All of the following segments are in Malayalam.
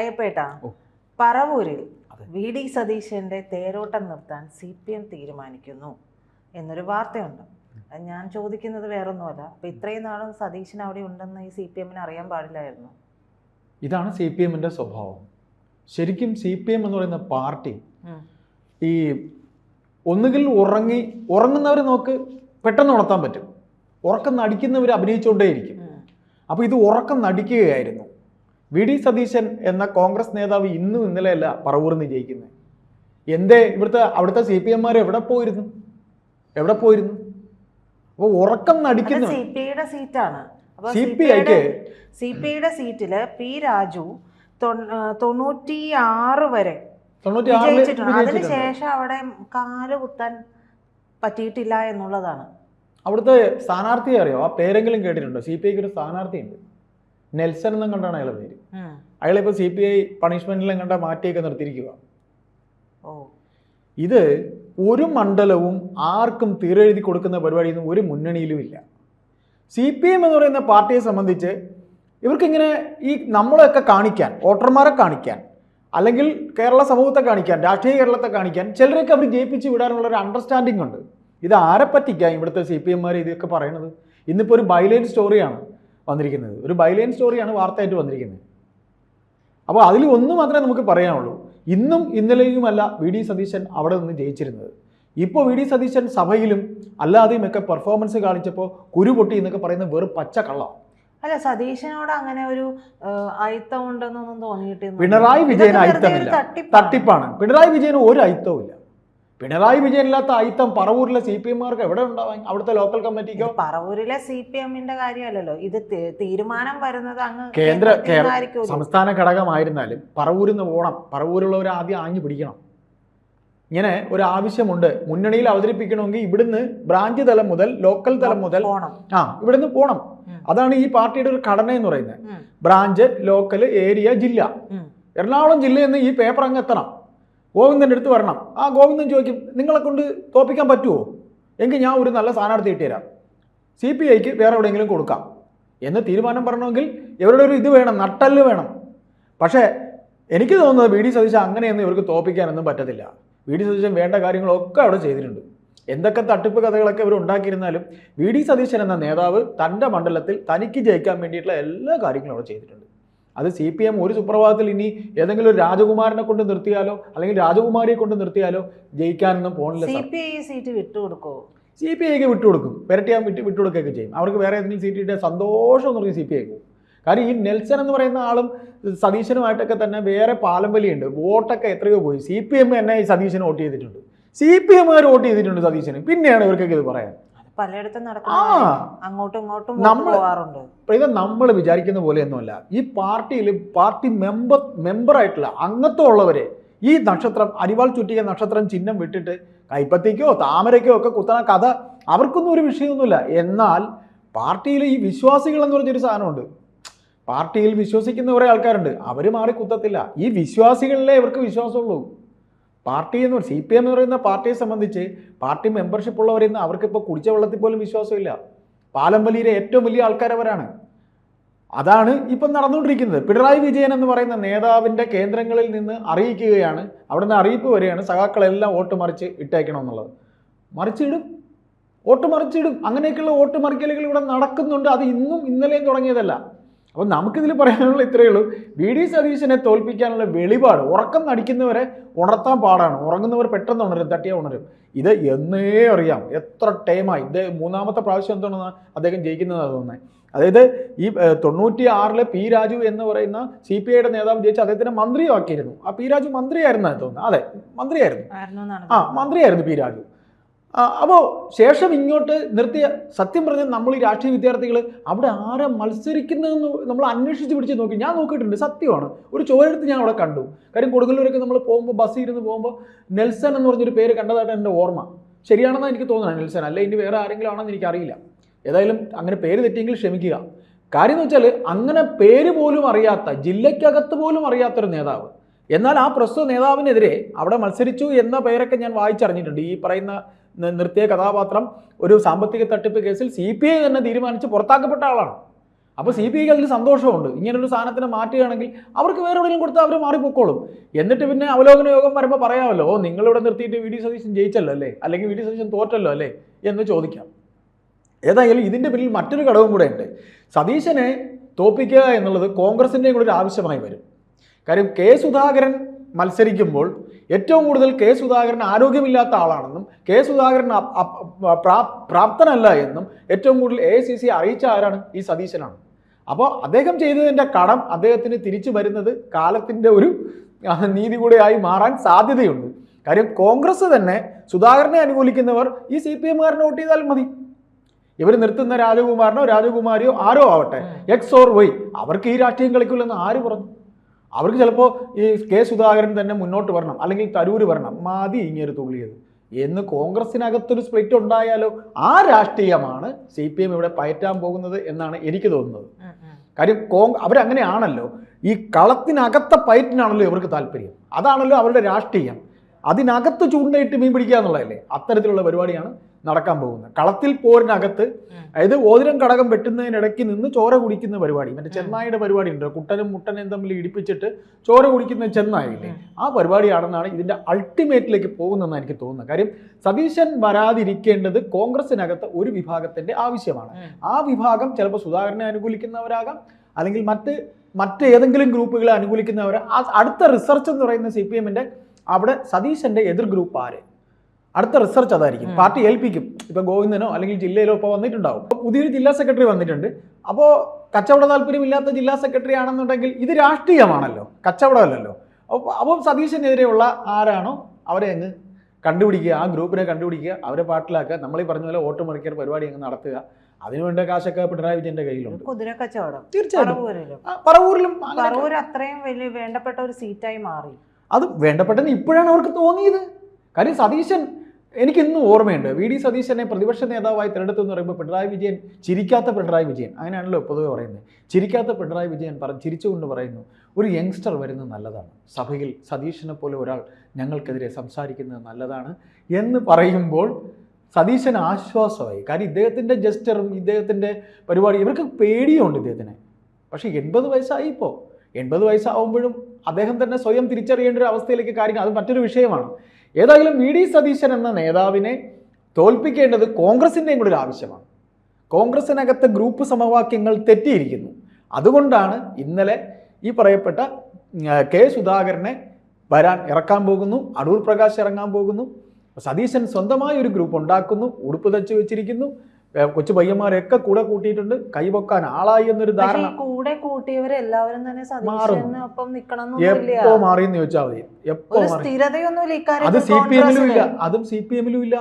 അയ്യപ്പേട്ട. പറവൂരിൽ വി. ഡി. സതീശന്റെ തേരോട്ടം നിർത്താൻ സി പി എം തീരുമാനിക്കുന്നു എന്നൊരു വാർത്തയുണ്ട്. ഞാൻ ചോദിക്കുന്നത് വേറൊന്നുമല്ല. അപ്പൊ ഇത്രയും നാളും സതീശൻ അവിടെ ഉണ്ടെന്ന് ഈ സി പി എമ്മിന് അറിയാൻ പാടില്ലായിരുന്നു. ഇതാണ് സി പി എമ്മിന്റെ സ്വഭാവം. ശരിക്കും സി പി എം എന്ന് പറയുന്ന പാർട്ടി ഈ ഒന്നുകിൽ ഉറങ്ങി ഉറങ്ങുന്നവരെ നോക്ക് പെട്ടെന്ന് ഉണർത്താൻ പറ്റും. ഉറക്കം നടിക്കുന്നവർ അഭിനയിച്ചുകൊണ്ടേയിരിക്കും. അപ്പൊ അപ്പോൾ ഇത് ഉറക്കം നടിക്കുകയായിരുന്നു. വി ഡി സതീശൻ എന്ന കോൺഗ്രസ് നേതാവ് ഇന്നും ഇന്നലെയല്ല പറവൂർ നിന്ന് ജയിക്കുന്നത് എന്തേ ഇവിടുത്തെ അവിടുത്തെ സി പി എംമാർ എവിടെ പോയിരുന്നു? എവിടെ പോയിരുന്നു? അപ്പോൾ ഉറക്കം നടിക്കുന്നു. സി പി ഐയുടെ സീറ്റാണ്. സി പി ഐക്ക് സി പി ഐയുടെ സീറ്റിൽ പി രാജു തൊണ്ണൂറ്റി ആറ് വരെ വിജയിച്ചിട്ടുണ്ട്. അതിനുശേഷം അവിടെ കാൽ കുത്താൻ പറ്റിയിട്ടില്ല എന്നുള്ളതാണ്. അവിടുത്തെ സ്ഥാനാർത്ഥിയെ അറിയോ? ആ പേരെങ്കിലും കേട്ടിട്ടുണ്ടോ? സി പി ഐക്ക് ഒരു സ്ഥാനാർത്ഥിയുണ്ട്. നെൽസൺ എന്നും കണ്ടാണ് അയാളെ പേര്. അയാളെ ഇപ്പോൾ സി പി ഐ പണിഷ്മെന്റിലും കണ്ട മാറ്റിയൊക്കെ നിർത്തിയിരിക്കുക ഓ. ഇത് ഒരു മണ്ഡലവും ആർക്കും തീരെഴുതി കൊടുക്കുന്ന പരിപാടിയൊന്നും ഒരു മുന്നണിയിലും ഇല്ല സി പി എം എന്ന് പറയുന്ന പാർട്ടിയെ സംബന്ധിച്ച് ഇവർക്കിങ്ങനെ ഈ നമ്മളെയൊക്കെ കാണിക്കാൻ വോട്ടർമാരെ കാണിക്കാൻ അല്ലെങ്കിൽ കേരള സമൂഹത്തെ കാണിക്കാൻ രാഷ്ട്രീയ കേരളത്തെ കാണിക്കാൻ ചിലരൊക്കെ അവർ ജയിപ്പിച്ച് വിടാനുള്ള ഒരു അണ്ടർസ്റ്റാൻഡിംഗ് ഉണ്ട്. ഇത് ആരെ പറ്റിക്കാൻ ഇവിടുത്തെ സി പി എംമാർ ഇതൊക്കെ പറയണത് ഇന്നിപ്പോൾ ഒരു ബൈലൈൻ സ്റ്റോറിയാണ് വന്നിരിക്കുന്നത്. ഒരു ബൈലൈൻ സ്റ്റോറിയാണ് വാർത്തയായിട്ട് വന്നിരിക്കുന്നത്. അപ്പോൾ അതിൽ ഒന്ന് മാത്രമേ നമുക്ക് പറയാനുള്ളൂ. ഇന്നും ഇന്നലെയുമല്ല വി ഡി സതീശൻ അവിടെ നിന്ന് ജയിച്ചിരുന്നത്. ഇപ്പോൾ വി ഡി സതീശൻ സഭയിലും അല്ലാതെയും ഒക്കെ പെർഫോമൻസ് കാണിച്ചപ്പോൾ കുരുപൊട്ടി എന്നൊക്കെ പറയുന്ന വെറും പച്ച കള്ളം അല്ല സതീശനോട് അങ്ങനെ ഒരു അയിത്തം ഉണ്ടെന്നൊന്നും തോന്നിയിട്ടില്ല. പിണറായി വിജയൻ അയിത്തമില്ല. തട്ടിപ്പാണ്. തട്ടിപ്പാണ്. പിണറായി വിജയന് ഒരു അയിത്തവും ഇല്ല പിണറായി വിജയനില്ലാത്ത അയിത്തം പറവൂരിലെ സി പി എമ്മാർക്ക് എവിടെ ഉണ്ടാവാൻ അവിടുത്തെ ലോക്കൽ കമ്മിറ്റിക്കോ പറവൂരിലെ സി പി എമ്മിന്റെ കാര്യമല്ലല്ലോ. ഇത് തീരുമാനം വരുന്നത് അങ്ങ് കേന്ദ്ര സംസ്ഥാന ഘടകമായിരുന്നാലും പറവൂരിൽ നിന്ന് പോകണം. പറവൂരുള്ളവർ ആദ്യം ആഞ്ഞു പിടിക്കണം. ഇങ്ങനെ ഒരു ആവശ്യമുണ്ട്. മുന്നണിയിൽ അവതരിപ്പിക്കണമെങ്കിൽ ഇവിടുന്ന് ബ്രാഞ്ച് തലം മുതൽ ലോക്കൽ തലം മുതൽ പോണം. ആ ഇവിടുന്ന് പോകണം അതാണ് ഈ പാർട്ടിയുടെ ഒരു ഘടന എന്ന് പറയുന്നത്. ബ്രാഞ്ച് ലോക്കൽ ഏരിയ ജില്ല. എറണാകുളം ജില്ലയിൽ നിന്ന് ഈ പേപ്പർ അങ്ങ് എത്തണം. ഗോവിന്ദന്റെ അടുത്ത് വരണം. ആ ഗോവിന്ദൻ ചോദിക്കും നിങ്ങളെ കൊണ്ട് തോപ്പിക്കാൻ പറ്റുമോ എങ്കിൽ ഞാൻ ഒരു നല്ല സ്ഥാനാർത്ഥി ഇട്ടുതരാം സി പി ഐക്ക് വേറെ എവിടെയെങ്കിലും കൊടുക്കാം. എന്ന് തീരുമാനം പറഞ്ഞെങ്കിൽ ഇവരുടെ ഒരു ഇത് വേണം നട്ടൽ വേണം. പക്ഷേ എനിക്ക് തോന്നുന്നത് വി ഡി സതീശൻ അങ്ങനെയൊന്നും ഇവർക്ക് തോപ്പിക്കാനൊന്നും പറ്റത്തില്ല. വി ഡി സതീശൻ വേണ്ട കാര്യങ്ങളൊക്കെ അവിടെ ചെയ്തിട്ടുണ്ട്. എന്തൊക്കെ തട്ടിപ്പ് കഥകളൊക്കെ ഇവർ ഉണ്ടാക്കിയിരുന്നാലും വി ഡി സതീശൻ എന്ന നേതാവ് തന്റെ മണ്ഡലത്തിൽ തനിക്ക് ജയിക്കാൻ വേണ്ടിയിട്ടുള്ള എല്ലാ കാര്യങ്ങളും അവിടെ ചെയ്തിട്ടുണ്ട്. അത് സി പി എം ഒരു സുപ്രഭാതത്തിൽ ഇനി ഏതെങ്കിലും ഒരു രാജകുമാരനെ കൊണ്ട് നിർത്തിയാലോ അല്ലെങ്കിൽ രാജകുമാരിയെ കൊണ്ട് നിർത്തിയാലോ ജയിക്കാനൊന്നും പോണില്ല സി പി ഐ സീറ്റ് വിട്ടുകൊടുക്കോ സി പി ഐക്ക് വിട്ടുകൊടുക്കും. പെരട്ടിയാൻ വിട്ട് വിട്ടുകൊടുക്കുകയൊക്കെ ചെയ്യും. അവർക്ക് വേറെ ഏതെങ്കിലും സീറ്റ് കിട്ടിയ സന്തോഷം എന്ന് പറഞ്ഞ് സി പി ഐക്ക് കാരണം ഈ നെൽസൺ എന്ന് പറയുന്ന ആളും സതീശനുമായിട്ടൊക്കെ തന്നെ വേറെ പാലമ്പലിയുണ്ട് വോട്ടൊക്കെ എത്രയോ പോയി. സി പി എം തന്നെ ഈ സതീശന് വോട്ട് ചെയ്തിട്ടുണ്ട്. സി പി എമ്മുകാർ വോട്ട് ചെയ്തിട്ടുണ്ട് സതീശന്. പിന്നെയാണ് ഇവർക്കൊക്കെ ഇത് പറയാൻ. പലയിടത്തും. നടക്കുന്ന. അങ്ങോട്ടും ഇങ്ങോട്ടും വോട്ട് നമ്മൾ ഇത് നമ്മൾ വിചാരിക്കുന്ന പോലെയൊന്നുമല്ല. ഈ പാർട്ടിയിൽ പാർട്ടി മെമ്പർ മെമ്പറായിട്ടുള്ള അംഗത്വം ഉള്ളവരെ ഈ നക്ഷത്രം അരിവാൾ ചുറ്റിയ നക്ഷത്രം ചിഹ്നം വിട്ടിട്ട് കൈപ്പത്തിക്കോ താമരയ്ക്കോ ഒക്കെ കുത്തണ കഥ അവർക്കൊന്നും ഒരു വിഷയമൊന്നുമില്ല. എന്നാൽ പാർട്ടിയിൽ ഈ വിശ്വാസികൾ എന്ന് പറഞ്ഞൊരു സാധനമുണ്ട്. പാർട്ടിയിൽ വിശ്വസിക്കുന്ന കുറേ ആൾക്കാരുണ്ട്. അവർ മാറി കുത്തത്തില്ല. ഈ വിശ്വാസികളിലെ ഇവർക്ക് വിശ്വാസമുള്ളൂ. പാർട്ടി എന്ന് സി പി എം എന്ന് പറയുന്ന പാർട്ടിയെ സംബന്ധിച്ച് പാർട്ടി മെമ്പർഷിപ്പ് ഉള്ളവരെന്ന് അവർക്കിപ്പോൾ കുടിച്ച വെള്ളത്തിൽ പോലും വിശ്വാസമില്ല. പാലമ്പലിയിലെ ഏറ്റവും വലിയ ആൾക്കാരവരാണ്. അതാണ് ഇപ്പം നടന്നുകൊണ്ടിരിക്കുന്നത്. പിണറായി വിജയൻ എന്ന് പറയുന്ന നേതാവിന്റെ കേന്ദ്രങ്ങളിൽ നിന്ന് അറിയിക്കുകയാണ്. അവിടെ നിന്ന് അറിയിപ്പ് വരികയാണ്. സഖാക്കളെല്ലാം വോട്ട് മറിച്ച് ഇട്ടേക്കണമെന്നുള്ളത്. മറിച്ചിടും. വോട്ട് മറിച്ചിടും. അങ്ങനെയൊക്കെയുള്ള വോട്ട് മറിക്കലുകൾ ഇവിടെ നടക്കുന്നുണ്ട്. അത് ഇന്നും ഇന്നലെയും തുടങ്ങിയതല്ല. അപ്പോൾ നമുക്കിതിൽ പറയാനുള്ള ഇത്രയേ ഉള്ളൂ. വി ഡി സതീശനെ തോൽപ്പിക്കാനുള്ള വെളിപാട് ഉറക്കം നടിക്കുന്നവരെ ഉണർത്താൻ പാടാണ്. ഉറങ്ങുന്നവർ പെട്ടെന്ന് ഉണരും തട്ടിയാൽ ഉണരും. ഇത് എന്നേ അറിയാം. എത്ര ടൈമായി ഇത് മൂന്നാമത്തെ പ്രാവശ്യം എന്താണെന്ന് അദ്ദേഹം ജയിക്കുന്നതാണ് തോന്നുന്നത് അതായത് ഈ തൊണ്ണൂറ്റി ആറിലെ പി രാജു എന്ന് പറയുന്ന സി പി ഐയുടെ നേതാവ് ജയിച്ച് അദ്ദേഹത്തിനെ മന്ത്രിയാക്കിയിരുന്നു. ആ പി രാജു മന്ത്രിയായിരുന്നു തോന്നുന്നു. അതെ മന്ത്രിയായിരുന്നു. ആ മന്ത്രിയായിരുന്നു പി രാജു. അപ്പോൾ ശേഷം ഇങ്ങോട്ട് നിർത്തിയ സത്യം പറഞ്ഞാൽ നമ്മൾ ഈ രാഷ്ട്രീയ വിദ്യാർത്ഥികൾ അവിടെ ആരെ മത്സരിക്കുന്നതെന്ന് നമ്മൾ അന്വേഷിച്ച് പിടിച്ച് നോക്കി. ഞാൻ നോക്കിയിട്ടുണ്ട് സത്യമാണ്. ഒരു ചോരെടുത്ത് ഞാൻ അവിടെ കണ്ടു. കാര്യം കൊടുങ്ങല്ലൂരൊക്കെ നമ്മൾ പോകുമ്പോൾ ബസ്സിൽ ഇരുന്ന് പോകുമ്പോൾ നെൽസൺ എന്ന് പറഞ്ഞൊരു പേര് കണ്ടതായിട്ട് എന്റെ ഓർമ്മ. ശരിയാണെന്നാണ് എനിക്ക് തോന്നുന്നത് നെൽസൺ. അല്ല ഇനി വേറെ ആരെങ്കിലും ആണെന്ന് എനിക്കറിയില്ല. ഏതായാലും അങ്ങനെ പേര് തെറ്റിയെങ്കിൽ ക്ഷമിക്കുക. കാര്യം എന്ന് വെച്ചാൽ അങ്ങനെ പേര് പോലും അറിയാത്ത ജില്ലയ്ക്കകത്ത് പോലും അറിയാത്തൊരു നേതാവ് എന്നാൽ ആ പ്രസ്തുത നേതാവിനെതിരെ അവിടെ മത്സരിച്ചു എന്ന പേരൊക്കെ ഞാൻ വായിച്ചറിഞ്ഞിട്ടുണ്ട്. ഈ പറയുന്ന നിർത്തിയ കഥാപാത്രം ഒരു സാമ്പത്തിക തട്ടിപ്പ് കേസിൽ സി പി ഐ തന്നെ തീരുമാനിച്ച് പുറത്താക്കപ്പെട്ട ആളാണ്. അപ്പോൾ സി പി ഐക്ക് അതിൽ സന്തോഷമുണ്ട്. ഇങ്ങനൊരു സാധനത്തിനെ മാറ്റുകയാണെങ്കിൽ അവർക്ക് വേറെ എവിടെയെങ്കിലും കൊടുത്താൽ അവർ മാറിപ്പോക്കോളും. എന്നിട്ട് പിന്നെ അവലോകന യോഗം വരുമ്പോൾ പറയാമല്ലോ ഓ നിങ്ങളിവിടെ നിർത്തിയിട്ട് വി. ഡി. സതീശൻ ജയിച്ചല്ലോ അല്ലേ? അല്ലെങ്കിൽ വി. ഡി. സതീശൻ തോറ്റല്ലോ അല്ലേ? എന്ന് ചോദിക്കാം. ഏതായാലും ഇതിന്റെ പിന്നിൽ മറ്റൊരു ഘടകം കൂടെ ഉണ്ട്. സതീശനെ തോപ്പിക്കുക എന്നുള്ളത് കോൺഗ്രസിന്റെയും കൂടെ ഒരു ആവശ്യമായി വരും. കാര്യം കെ സുധാകരൻ മത്സരിക്കുമ്പോൾ ഏറ്റവും കൂടുതൽ കെ സുധാകരൻ ആരോഗ്യമില്ലാത്ത ആളാണെന്നും കെ സുധാകരൻ പ്രാപ്തനല്ല എന്നും ഏറ്റവും കൂടുതൽ എ സി സി അറിയിച്ച ആരാണ്? ഈ സതീശനാണ്. അപ്പോൾ അദ്ദേഹം ചെയ്തതിന്റെ കടം അദ്ദേഹത്തിന് തിരിച്ചു വരുന്നത് കാലത്തിന്റെ ഒരു നീതി നീതി കൂടെയായി മാറാൻ സാധ്യതയുണ്ട്. കാര്യം കോൺഗ്രസ് തന്നെ സുധാകരനെ അനുകൂലിക്കുന്നവർ ഈ സി പി എമ്മുകാരനെ വോട്ട് ചെയ്താൽ മതി. ഇവർ നിർത്തുന്ന രാജകുമാരനോ രാജകുമാരിയോ ആരോ ആവട്ടെ എക്സ് ഓർ വൈ അവർക്ക് ഈ രാഷ്ട്രീയം കളിക്കില്ലെന്ന് ആര് പറഞ്ഞു? അവർക്ക് ചിലപ്പോൾ ഈ കെ സുധാകരൻ തന്നെ മുന്നോട്ട് വരണം അല്ലെങ്കിൽ തരൂർ വരണം മതി ഇങ്ങനെ തുള്ളിയത് എന്ന് കോൺഗ്രസിനകത്തൊരു സ്പ്ലിറ്റ് ഉണ്ടായാലോ? ആ രാഷ്ട്രീയമാണ് സി പി എം ഇവിടെ പയറ്റാൻ പോകുന്നത് എന്നാണ് എനിക്ക് തോന്നുന്നത്. കാര്യം കോങ് അവരങ്ങനെയാണല്ലോ. ഈ കളത്തിനകത്തെ പയറ്റിനാണല്ലോ ഇവർക്ക് താല്പര്യം. അതാണല്ലോ അവരുടെ രാഷ്ട്രീയം. അതിനകത്ത് ചൂണ്ടയിട്ട് മീൻ പിടിക്കുക എന്നുള്ളതല്ലേ? അത്തരത്തിലുള്ള പരിപാടിയാണ് നടക്കാൻ പോകുന്നത്. കളത്തിൽ പോരിനകത്ത്. അതായത് ഓതിരം കടകം വെട്ടുന്നതിനിടയ്ക്ക് നിന്ന് ചോര കുടിക്കുന്ന പരിപാടി. മറ്റേ ചെന്നായിയുടെ പരിപാടി ഉണ്ട് കുട്ടനും മുട്ടനും തമ്മിൽ ഇടിപ്പിച്ചിട്ട് ചോര കുടിക്കുന്ന ചെന്നായില്ലേ? ആ പരിപാടിയാണെന്നാണ് ഇതിന്റെ അൾട്ടിമേറ്റിലേക്ക് പോകുന്നതെന്ന് എനിക്ക് തോന്നുന്നത്. കാര്യം സതീശൻ വരാതിരിക്കേണ്ടത് കോൺഗ്രസിനകത്ത് ഒരു വിഭാഗത്തിന്റെ ആവശ്യമാണ്. ആ വിഭാഗം ചിലപ്പോൾ സുധാകരനെ അനുകൂലിക്കുന്നവരാകാം അല്ലെങ്കിൽ മറ്റ് മറ്റേതെങ്കിലും ഗ്രൂപ്പുകളെ അനുകൂലിക്കുന്നവർ ആ അടുത്ത റിസർച്ച് എന്ന് പറയുന്ന സി പി എമ്മിന്റെ അവിടെ സതീശന്റെ എതിർ ഗ്രൂപ്പ് ആര്? അടുത്ത റിസർച്ച് അതായിരിക്കും. പാർട്ടി ഏൽപ്പിക്കും. ഇപ്പൊ ഗോവിന്ദനോ അല്ലെങ്കിൽ ജില്ലയിലോ ഇപ്പോൾ വന്നിട്ടുണ്ടാവും. പുതിയൊരു ജില്ലാ സെക്രട്ടറി വന്നിട്ടുണ്ട്. അപ്പോൾ കച്ചവട താല്പര്യമില്ലാത്ത ജില്ലാ സെക്രട്ടറി ആണെന്നുണ്ടെങ്കിൽ ഇത് രാഷ്ട്രീയമാണല്ലോ. കച്ചവടമല്ലല്ലോ അപ്പോൾ അപ്പോൾ സതീശനെതിരെയുള്ള ആരാണോ അവരെ അങ്ങ് കണ്ടുപിടിക്കുക ആ ഗ്രൂപ്പിനെ കണ്ടുപിടിക്കുക അവരെ പാട്ടിലാക്കുക നമ്മൾ ഈ പറഞ്ഞ പോലെ വോട്ട് മറിക്കൽ പരിപാടി അങ്ങ് നടത്തുക. അതിനുവേണ്ട കാശൊക്കെ പിണറായി വിജയന്റെ കയ്യിലുണ്ട്. കുതിര കച്ചവടം. തീർച്ചയായിട്ടും. പറവൂരിലും. പറവൂർ അത്രയും വലിയ വേണ്ടപ്പെട്ട ഒരു സീറ്റായി മാറി. അത് വേണ്ടപ്പെട്ടെന്ന് ഇപ്പോഴാണ് അവർക്ക് തോന്നിയത്. കാര്യം സതീശൻ എനിക്കിന്നും ഓർമ്മയുണ്ട്. വി ഡി സതീശനെ പ്രതിപക്ഷ നേതാവായി തിരഞ്ഞെടുത്തു എന്ന് പറയുമ്പോൾ പിണറായി വിജയൻ ചിരിക്കാത്ത പിണറായി വിജയൻ. അങ്ങനെയാണല്ലോ പൊതുവെ പറയുന്നത്. ചിരിക്കാത്ത പിണറായി വിജയൻ പറ ചിരിച്ചുകൊണ്ട് പറയുന്നു ഒരു യങ്സ്റ്റർ വരുന്നത് നല്ലതാണ്. സഭയിൽ സതീശനെ പോലെ ഒരാൾ ഞങ്ങൾക്കെതിരെ സംസാരിക്കുന്നത് നല്ലതാണ് എന്ന് പറയുമ്പോൾ സതീശൻ ആശ്വാസമായി. കാര്യം ഇദ്ദേഹത്തിന്റെ ജസ്റ്ററും ഇദ്ദേഹത്തിന്റെ പരിപാടി ഇവർക്ക് പേടിയുണ്ട് ഇദ്ദേഹത്തിന്. പക്ഷേ എൺപത് വയസ്സായി ഇപ്പോൾ. എൺപത് വയസ്സാവുമ്പോഴും അദ്ദേഹം തന്നെ സ്വയം തിരിച്ചറിയേണ്ട ഒരു അവസ്ഥയിലേക്ക് കാര്യങ്ങൾ അത് മറ്റൊരു വിഷയമാണ്. ഏതായാലും വി ഡി സതീശൻ എന്ന നേതാവിനെ തോൽപ്പിക്കേണ്ടത് കോൺഗ്രസിന്റെയും കൂടെ ഒരു ആവശ്യമാണ്. കോൺഗ്രസിനകത്തെ ഗ്രൂപ്പ് സമവാക്യങ്ങൾ തെറ്റിയിരിക്കുന്നു. അതുകൊണ്ടാണ് ഇന്നലെ ഈ പറയപ്പെട്ട കെ സുധാകരനെ വരാൻ ഇറക്കാൻ പോകുന്നു അടൂർ പ്രകാശ് ഇറങ്ങാൻ പോകുന്നു സതീശൻ സ്വന്തമായി ഒരു ഗ്രൂപ്പ് ഉണ്ടാക്കുന്നു ഉടുപ്പ് തച്ചു വെച്ചിരിക്കുന്നു കൊച്ചു പയ്യന്മാരെയൊക്കെ കൂടെ കൂട്ടിയിട്ടുണ്ട്. കൈപൊക്കാൻ ആളായി എന്നൊരു ധാരണ കൂടെ കൂട്ടിയവരെല്ലാവരും തന്നെ എപ്പോ മാറി എന്ന് ചോദിച്ചാൽ മതി. എപ്പോ അത് സി പി എമ്മിലും ഇല്ല. അതും സി പി എമ്മിലും ഇല്ല.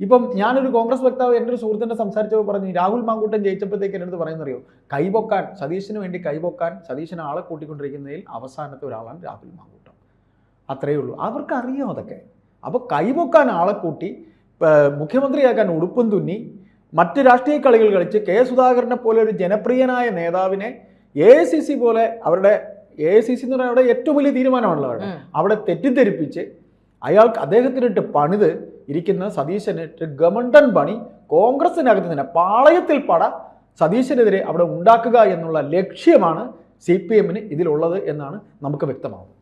ഇപ്പം ഞാനൊരു കോൺഗ്രസ് വക്താവ് എന്റെ ഒരു സുഹൃത്തിന്റെ സംസാരിച്ചപ്പോൾ പറഞ്ഞു രാഹുൽ മാങ്കൂട്ടൻ ജയിച്ചപ്പോഴത്തേക്ക് എന്റെ അടുത്ത് പറയുന്നറിയോ കൈപൊക്കാൻ സതീശന് വേണ്ടി കൈപൊക്കാൻ സതീശന് ആളെ കൂട്ടിക്കൊണ്ടിരിക്കുന്നതിൽ അവസാനത്തെ ഒരാളാണ് രാഹുൽ മാങ്കൂട്ടൻ അത്രയേ ഉള്ളൂ. അവർക്ക് അറിയാം അതൊക്കെ അപ്പോൾ കൈപൊക്കാൻ ആളെ കൂട്ടി മുഖ്യമന്ത്രിയാക്കാൻ ഉടുപ്പും തുന്നി മറ്റ് രാഷ്ട്രീയ കളികൾ കളിച്ച് കെ സുധാകരനെ പോലെ ഒരു ജനപ്രിയനായ നേതാവിനെ എ സി സി പോലെ അവരുടെ എ സി സി എന്ന് പറഞ്ഞാൽ അവിടെ ഏറ്റവും വലിയ തീരുമാനമാണല്ലോ അവിടെ. അവിടെ തെറ്റിദ്ധരിപ്പിച്ച് അയാൾക്ക് അദ്ദേഹത്തിനിട്ട് പണിത് ഇരിക്കുന്ന സതീശനിട്ട് ഗമണ്ടൻ പണി കോൺഗ്രസിനകത്ത് തന്നെ പാളയത്തിൽ പട സതീശനെതിരെ അവിടെ ഉണ്ടാക്കുക എന്നുള്ള ലക്ഷ്യമാണ് സി പി എമ്മിന് ഇതിലുള്ളത് എന്നാണ് നമുക്ക് വ്യക്തമാവുന്നത്